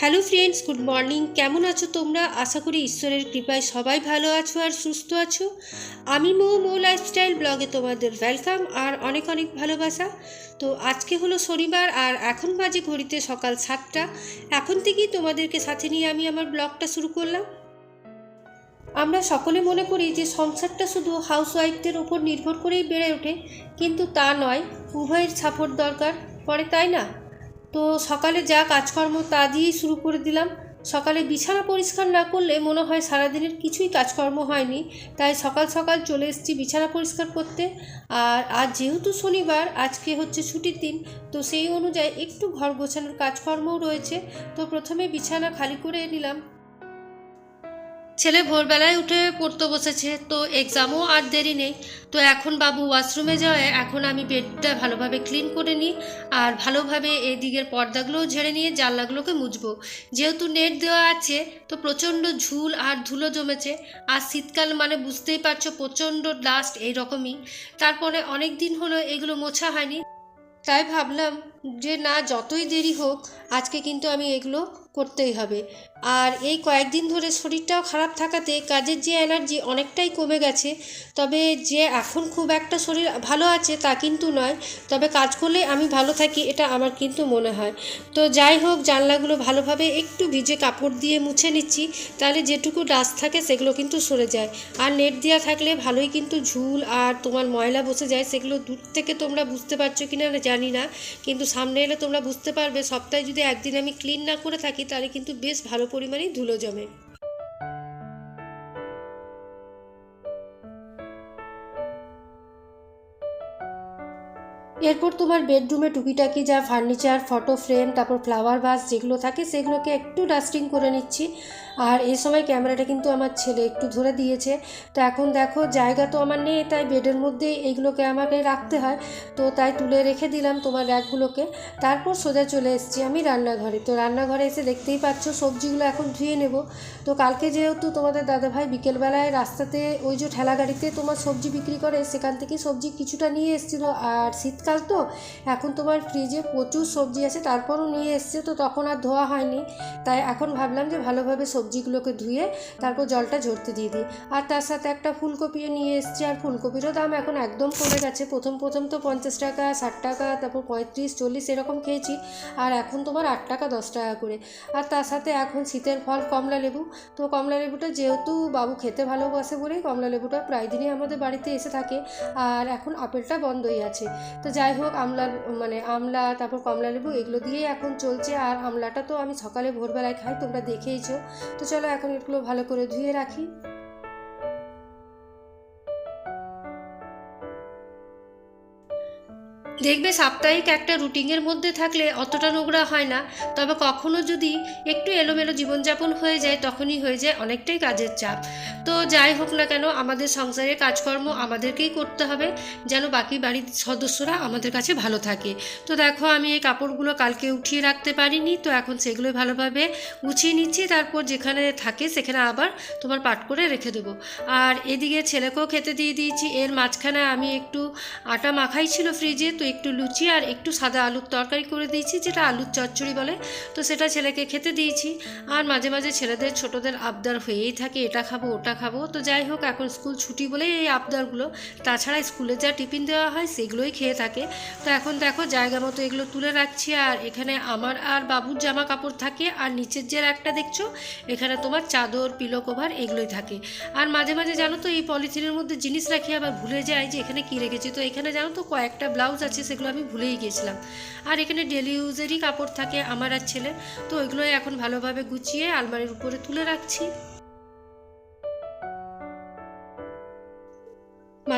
Hello friends, good morning. কেমন আছো তোমরা? আশা করি ঈশ্বরের কৃপায় সবাই ভালো আছো আর সুস্থ আছো। আমি মৌ মৌ লাইফস্টাইল ব্লগে তোমাদের ওয়েলকাম আর অনেক অনেক ভালোবাসা। তো আজকে হলো শনিবার আর এখন বাজে ঘড়িতে সকাল সাতটা। এখন থেকেই তোমাদেরকে সাথে নিয়ে আমি আমার ব্লগটা শুরু করলাম। আমরা সকলে মনে করি যে সংসারটা শুধু হাউসওয়াইফদের ওপর নির্ভর করেই বেড়ে ওঠে, কিন্তু তা নয়, উভয়ের সাপোর্ট দরকার। পড়ে তাই না? তো সকালে যা কাজকর্ম তা দিয়েই শুরু করে দিলাম। সকালে বিছানা পরিষ্কার না করলে মনে হয় সারাদিনের কিছুই কাজকর্ম হয়নি। তাই সকাল সকাল চলে এসেছি বিছানা পরিষ্কার করতে। আর আজ যেহেতু শনিবার, আজকে হচ্ছে ছুটির দিন, তো সেই অনুযায়ী একটু ঘর গোছানোর কাজকর্মও রয়েছে। তো প্রথমে বিছানা খালি করে নিলাম। ছেলে ভোরবেলায় উঠে পড়তে বসেছে, তো এক্সামও আর দেরি নেই। তো এখন বাবু ওয়াশরুমে যাওয়ায় এখন আমি বেডটা ভালোভাবে ক্লিন করে নিই আর ভালোভাবে এই দিকের পর্দাগুলোও ঝেড়ে নিয়ে জানলাগুলোকে মুছবো। যেহেতু নেট দেওয়া আছে, তো প্রচণ্ড ঝুল আর ধুলো জমেছে। আর শীতকাল মানে বুঝতেই পারছ, প্রচণ্ড ডাস্ট এইরকমই। তারপরে অনেক দিন হলো এগুলো মোছা হয়নি। তাই ভাবলাম যে না, যতই দেরি হোক, আজকে কিন্তু আমি এগুলো করতেই হবে। আর এই কয়েকদিন ধরে শরীরটাও খারাপ থাকাতে কাজের যে এনার্জি অনেকটাই কমে গেছে, তবে যে এখন খুব একটা শরীর ভালো আছে তা কিন্তু নয়, তবে কাজ করলে আমি ভালো থাকি এটা আমার কিন্তু মনে হয়। তো যাই হোক, জানলাগুলো ভালোভাবে একটু ভিজে কাপড় দিয়ে মুছে নিচ্ছি, তাহলে যেটুকু ডাস্ট থাকে সেগুলো কিন্তু সরে যায়। আর নেট দেওয়া থাকলে ভালোই কিন্তু ঝুল আর তোমার ময়লা বসে যায়, সেগুলো দূর থেকে তোমরা বুঝতে পারছ কি না জানি না, কিন্তু সামনে এলে তোমরা বুঝতে পারবে। সপ্তাহে যদি একদিন আমি ক্লিন না করে থাকি তাহলে কিন্তু বেশ ভালো পরিমাণেই ধুলো জমে। এরপর তোমার বেডরুমে টুকিটাকি যা ফার্নিচার ফটো ফ্রেম তারপর ফ্লাওয়ার ভাস যেগুলো থাকে সেগুলোকে একটু ডাস্টিং করে নিচ্ছি। আর এই সময় ক্যামেরাটা কিন্তু আমার ছেলে একটু ধরে দিয়েছে। তো এখন দেখো, জায়গা তো আমার নেই, তাই বেডের মধ্যেই এইগুলোকে আমাকে রাখতে হয়। তো তাই তুলে রেখে দিলাম তোমার র্যাকগুলোকে তারপর সোজা চলে এসেছি আমি রান্নাঘরে। তো রান্নাঘরে এসে দেখতেই পাচ্ছ, সবজিগুলো এখন ধুয়ে নেব। তো কালকে যেহেতু তোমাদের দাদাভাই বিকেলবেলায় রাস্তাতে ওই যে ঠেলা গাড়িতে তোমার সবজি বিক্রি করে, সেখান থেকে সবজি কিছুটা নিয়ে এসেছিল। আর শীতকাল তো, এখন তোমার ফ্রিজে প্রচুর সবজি আছে, তারপরও নিয়ে এসছে, তো তখন আর ধোয়া হয়নি। তাই এখন ভাবলাম যে ভালোভাবে সবজিগুলোকে ধুয়ে তারপর জলটা ঝরতে দিয়ে দিই। আর তার সাথে একটা ফুলকপিও নিয়ে এসছি, আর ফুলকপিরও দাম এখন একদম কমে গেছে। প্রথম প্রথম তো পঞ্চাশ টাকা, ষাট টাকা, তারপর পঁয়ত্রিশ, চল্লিশ এরকম খেয়েছি, আর এখন তোমার আট টাকা, দশ টাকা করে। আর তার সাথে এখন শীতের ফল কমলা লেবু। তো কমলা লেবুটা যেহেতু বাবু খেতে ভালোবাসে বলেই কমলা লেবুটা প্রায় দিনই আমাদের বাড়িতে এসে থাকে, আর এখন আপেলটা বন্ধই আছে। তো যাই হোক, আমলা মানে আমলা, তারপর কমলা লেবু এগুলো দিয়েই এখন চলছে, আর আমলাটা তো আমি সকালে ভোরবেলায় খাই, তোমরা দেখেইছো। তো চলো এখন এগুলো ভালো করে ধুয়ে রাখি। দেখবে সাপ্তাহিক একটা রুটিনের মধ্যে থাকলে অতটা নোংরা হয় না, তবে কখনো যদি একটু এলোমেলো জীবনযাপন হয়ে যায়, তখনই হয়ে যায় অনেকটাই কাজের চাপ। তো যাই হোক না কেন, আমাদের সংসারের কাজকর্ম আমাদেরকেই করতে হবে, যেন বাকি বাড়ির সদস্যরা আমাদের কাছে ভালো থাকে। তো দেখো, আমি এই কাপড়গুলো কালকে উঠিয়ে রাখতে পারিনি, তো এখন সেগুলো ভালোভাবে গুছিয়ে নিচ্ছি, তারপর যেখানে থাকে সেখানে আবার তোমার পাট করে রেখে দেবো। আর এদিকে ছেলেকেও খেতে দিয়ে দিয়েছি, এর মাঝখানে আমি একটু আটা মাখাই ছিল ফ্রিজে তো একটু লুচি আর একটু সাদা আলুর তরকারি করে দিয়েছি, যেটা আলুর চচ্চড়ি বলে। তো সেটা ছেলেকে খেতে দিয়েছি। আর মাঝে মাঝে ছেলেদের ছোটদের আবদার হয়েই থাকে, এটা খাব, ওটা খাব। তো যাই হোক, এখন স্কুল ছুটি বলেই এই আবদারগুলো। তাছাড়া স্কুলে যা টিফিন দেওয়া হয়, সেগুলোই খেয়ে থাকে। তো এখন দেখো, জায়গা মতো এগুলো তুলে রাখছি। আর এখানে আমার আর বাবুর জামা কাপড় থাকে। আর নিচের যে একটা দেখছ, এখানে তোমার চাদর, পিলো কভার এগুলোই থাকে। আর মাঝে মাঝে জানো তো, এই পলিথিনের মধ্যে জিনিস রাখি, আবার ভুলে যায় যে এখানে কী রেখেছি। তো এখানে জানো তো, কয়েকটা ব্লাউজ আছে সেগুলো আমি ভুলেই গিয়েছিলাম। আর এখানে ডেলি ইউজেরই কাপড় থাকে আমার আর ছেলে তো ওইগুলোই এখন ভালোভাবে গুছিয়ে আলমারির উপরে তুলে রাখছি।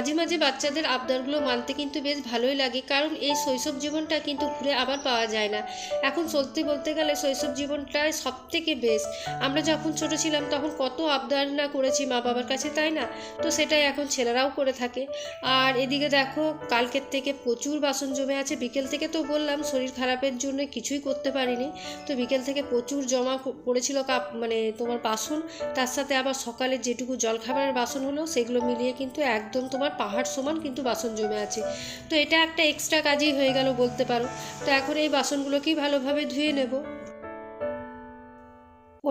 মাঝে মাঝে বাচ্চাদের আবদারগুলো মানতে কিন্তু বেশ ভালোই লাগে, কারণ এই শৈশব জীবনটা কিন্তু ঘুরে আবার পাওয়া যায় না। এখন সত্যি বলতে গেলে শৈশব জীবনটাই সব থেকে বেস্ট আমরা যখন ছোট ছিলাম তখন কত আবদার না করেছি মা বাবার কাছে, তাই না? তো সেটাই এখন ছেলেরাও করে থাকে। আর এদিকে দেখো, কালকের থেকে প্রচুর বাসন জমে আছে। বিকেল থেকে তো বললাম, শরীর খারাপের জন্য কিছুই করতে পারিনি। তো বিকেল থেকে প্রচুর জমা পড়েছিল কাপ মানে তোমার বাসন। তার সাথে আবার সকালে যেটুকু জলখাবারের বাসন হলো, সেগুলো মিলিয়ে কিন্তু একদম তোমার পাহাড় সমান কিন্তু বাসন জমে আছে। তো এটা একটা এক্সট্রা কাজই হয়ে গেল বলতে পারো। তো এখন এই বাসনগুলোকেই ভালোভাবে ধুয়ে নেব।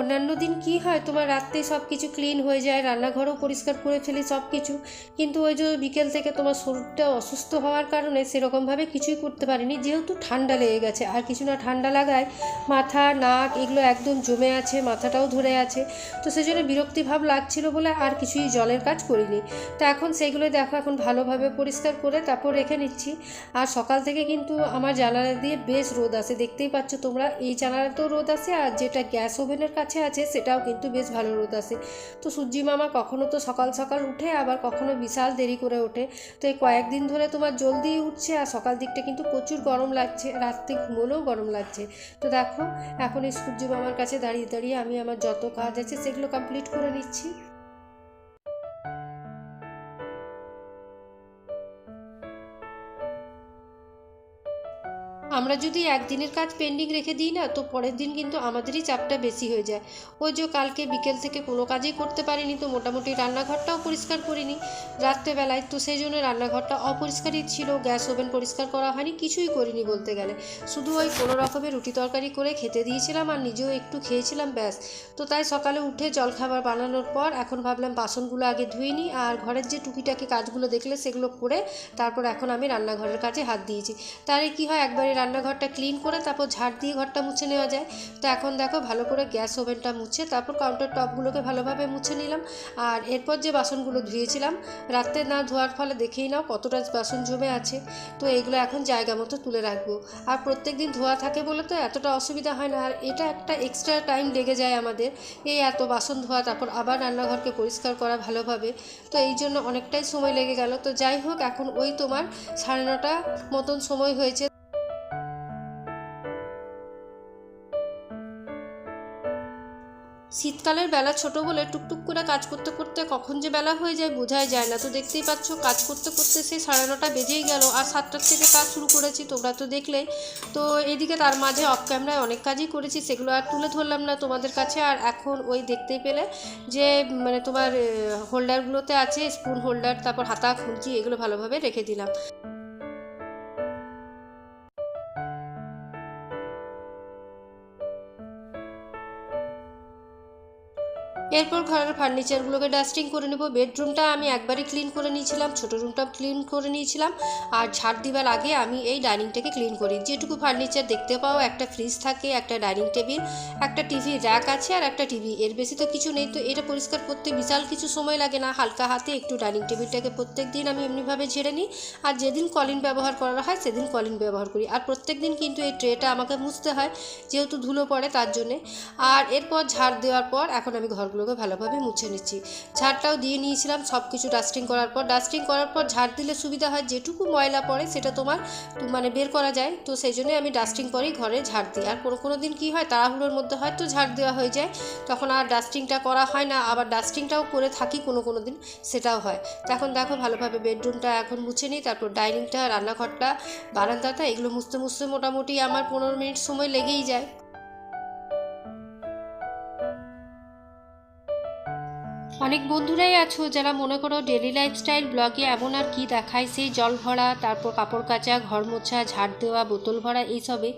অন্যান্য দিন কি হয়? তোমার রাত্রে সব কিছু ক্লিন হয়ে যায়, রান্নাঘরও পরিষ্কার করে ফেলি সব কিছু কিন্তু ওই যে বিকেল থেকে তোমার শরীরটা অসুস্থ হওয়ার কারণে সেরকমভাবে কিছুই করতে পারিনি। যেহেতু ঠান্ডা লেগে গেছে, আর কিছু না ঠান্ডা লাগায় মাথা, নাক এগুলো একদম জমে আছে, মাথাটাও ধরে আছে। তো সেই জন্য বিরক্তি ভাব লাগছিল বলে আর কিছুই জলের কাজ করিনি। তো এখন সেইগুলো দেখো, এখন ভালোভাবে পরিষ্কার করে তারপর রেখে নিচ্ছি। আর সকাল থেকে কিন্তু আমার জানালা দিয়ে বেশ রোদ আসে, দেখতেই পাচ্ছ তোমরা। এই জানালাতেও রোদ আসে, আর যেটা গ্যাস ওভেনের কাছে আছে, সেটাও কিন্তু বেশ ভালো রোদ আসে। তো সূর্যি মামা কখনো তো সকাল সকাল উঠে, আবার কখনো বিশাল দেরি করে ওঠে। তো এই কয়েকদিন ধরে তোমার জলদি উঠছে, আর সকাল দিকটা কিন্তু প্রচুর গরম লাগছে, রাত্রে ঘুমোলেও গরম লাগছে। তো দেখো, এখন এই সূর্য মামার কাছে দাঁড়িয়ে দাঁড়িয়ে আমি আমার যত কাজ আছে, সেগুলো কমপ্লিট করে নিচ্ছি। আমরা যদি একদিনের কাজ পেন্ডিং রেখে দিই না, তো পরের দিন কিন্তু আমাদেরই চাপটা বেশি হয়ে যায়। ওই যে কালকে বিকেল থেকে কোনো কাজই করতে পারিনি, তো মোটামুটি রান্নাঘরটাও পরিষ্কার করিনি। রাত্রেবেলায় তো সেই জন্য রান্নাঘরটা অপরিষ্কারই ছিল, গ্যাস ওভেন পরিষ্কার করা হয়নি, কিছুই করিনি বলতে গেলে। শুধু ওই কোনো রকমের রুটি তরকারি করে খেতে দিয়েছিলাম আর নিজেও একটু খেয়েছিলাম, ব্যাস। তো তাই সকালে উঠে জলখাবার বানানোর পর এখন ভাবলাম বাসনগুলো আগে ধুয়ে নিই আর ঘরের যে টুকিটাকি কাজগুলো দেখলে সেগুলো করে তারপর এখন আমি রান্নাঘরের কাজে হাত দিয়েছি। তারে কি হয়, একবারে রান্নাঘরটা ক্লিন করে তারপর ঝাড় দিয়ে ঘরটা মুছে নেওয়া যায়। তো এখন দেখো ভালো করে গ্যাস ওভেনটা মুছে তারপর কাউন্টার টপগুলোকে ভালোভাবে মুছে নিলাম। আর এরপর যে বাসনগুলো ধুয়েছিলাম, রাত্রে না ধোয়ার ফলে দেখেই নাও কতটা বাসন জমে আছে। তো এগুলো এখন জায়গা মতো তুলে রাখব। আর প্রত্যেক দিন ধোয়া থাকে বলে তো এতটা অসুবিধা হয় না। আর এটা একটা এক্সট্রা টাইম লেগে যায় আমাদের, এই এত বাসন ধোয়া, তারপর আবার রান্নাঘরকে পরিষ্কার করা ভালোভাবে। তো এই জন্য অনেকটাই সময় লেগে গেল। তো যাই হোক, এখন ওই তোমার সাড়ে নটা মতন সময় হয়েছে। শীতকালের বেলা ছোট বলে টুকটুক করে কাজ করতে করতে কখন যে বেলা হয়ে যায় বোঝাই যায় না। তো দেখতেই পাচ্ছ, কাজ করতে করতে সেই সাড়ে নটা বেজেই গেল আর সাতটার থেকে কাজ শুরু করেছি, তোমরা তো দেখলেই তো এদিকে তার মাঝে অফ ক্যামেরায় অনেক কাজই করেছি, সেগুলো আর তুলে ধরলাম না তোমাদের কাছে। আর এখন ওই দেখতেই পেলে যে মানে তোমার হোল্ডারগুলোতে আছে স্পুন হোল্ডার তারপর হাতা খুঁজি এগুলো ভালোভাবে রেখে দিলাম। এরপর ঘরের ফার্নিচারগুলোকে ডাস্টিং করে নেব। বেডরুমটা আমি একবারই ক্লিন করে নিয়েছিলাম, ছোটো রুমটা ক্লিন করে নিয়েছিলাম। আর ঝাড় দিবার আগে আমি এই ডাইনিংটাকে ক্লিন করি। যেটুকু ফার্নিচার দেখতে পাও, একটা ফ্রিজ থাকে, একটা ডাইনিং টেবিল, একটা টিভি র্যাক আছে আর একটা টিভি। এর বেশি তো কিছু নেই, তো এটা পরিষ্কার করতে বিশাল কিছু সময় লাগে না। হালকা হাতে একটু ডাইনিং টেবিলটাকে প্রত্যেক দিন আমি এমনিভাবে ঝেড়ে নিই। আর যেদিন কলিন ব্যবহার করা হয়, সেদিন কলিন ব্যবহার করি। আর প্রত্যেক দিন কিন্তু এই ট্রেটা আমাকে মুছতে হয়, যেহেতু ধুলো পড়ে তার জন্যে। আর এরপর ঝাড় দেওয়ার পর এখন আমি ঘরগুলোকে ভালোভাবে মুছে নিচ্ছি। ঝাড়টাও দিয়ে নিয়েছিলাম সব কিছু ডাস্টিং করার পর। ডাস্টিং করার পর ঝাড় দিলে সুবিধা হয়, যেটুকু ময়লা পড়ে সেটা তোমার মানে বের করা যায়। তো সেই জন্যই আমি ডাস্টিং পরেই ঘরে ঝাড় দিই। আর কোনো কোনো দিন কী হয়, তাড়াহুড়োর মধ্যে হয়তো ঝাড় দেওয়া হয়ে যায়। তখন আর ডাস্টিংটা করা হয় না, আবার ডাস্টিংটাও করে থাকি কোনো কোনো দিন, সেটাও হয়। তো এখন দেখো, ভালোভাবে বেডরুমটা এখন মুছে নিই, তারপর ডাইনিংটা রান্নাঘরটা, বারান্দাটা, এগুলো মুছতে মুছতে মোটামুটি আমার পনেরো মিনিট সময় লেগেই যায়। অনেক বন্ধুরাই আছো যারা মনে করো ডেলি লাইফস্টাইল ব্লগে এমন আর কি দেখায়? সেই জল ভরা, তারপর কাপড় কাচা, ঘর মোছা, ঝাড় দেওয়া, বোতল ভরা, এইসবে।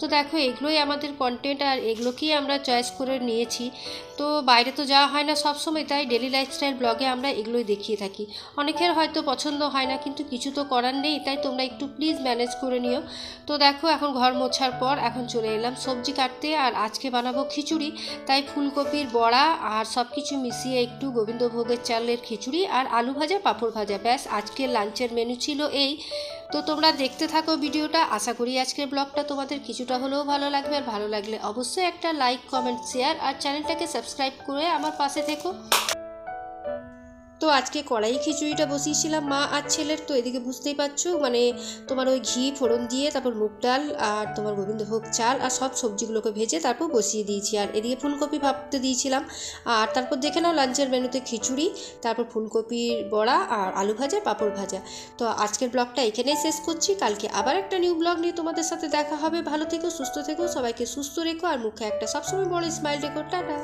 তো দেখো, এগুলোই আমাদের কন্টেন্ট আর এগুলোকেই আমরা চয়েস করে নিয়েছি। তো বাইরে তো যাওয়া হয় না সব সময় তাই ডেলি লাইফস্টাইল ব্লগে আমরা এগুলোই দেখিয়ে থাকি। অনেকের হয়তো পছন্দ হয় না, কিন্তু কিছু তো করার নেই, তাই তোমরা একটু প্লিজ ম্যানেজ করে নিও। তো দেখো, এখন ঘর মোছার পর এখন চলে এলাম সবজি কাটতে, আর আজকে বানাবো খিচুড়ি। তাই ফুলকপির বড়া আর সব কিছু মিশিয়ে একটু গোবিন্দভোগের চালের খিচুড়ি আর আলু ভাজা, পাঁপড় ভাজা। ব্যাস, আজকের লাঞ্চের মেনু ছিল এই। তো তোমরা দেখতে থাকো ভিডিওটা। আশা করি আজকের ব্লগটা তোমাদের কিছুটা হলেও ভালো লাগবে। আর ভালো লাগলে অবশ্যই একটা লাইক কমেন্ট শেয়ার আর চ্যানেলটাকে সাবস্ক্রাইব করে আমার পাশে থেকো। তো আজকে কড়াই খিচুড়িটা বসিয়েছিলাম মা আর ছেলের, তো এদিকে বুঝতেই পারছ মানে তোমার ওই ঘি, ফোড়ন দিয়ে তারপর মুগ ডাল আর তোমার গোবিন্দভোগ চাল আর সব সবজিগুলোকে ভেজে তারপর বসিয়ে দিয়েছি। আর এদিকে ফুলকপি ভাবতে দিয়েছিলাম। আর তারপর দেখে নাও লাঞ্চের মেনুতে খিচুড়ি, তারপর ফুলকপির বড়া আর আলু ভাজা, পাঁপড় ভাজা। তো আজকের ব্লগটা এখানেই শেষ করছি। কালকে আবার একটা নিউ ব্লগ নিয়ে তোমাদের সাথে দেখা হবে। ভালো থেকো, সুস্থ থেকো, সবাইকে সুস্থ রেখো আর মুখে একটা সবসময় বড় স্মাইল রেখো। টাটা।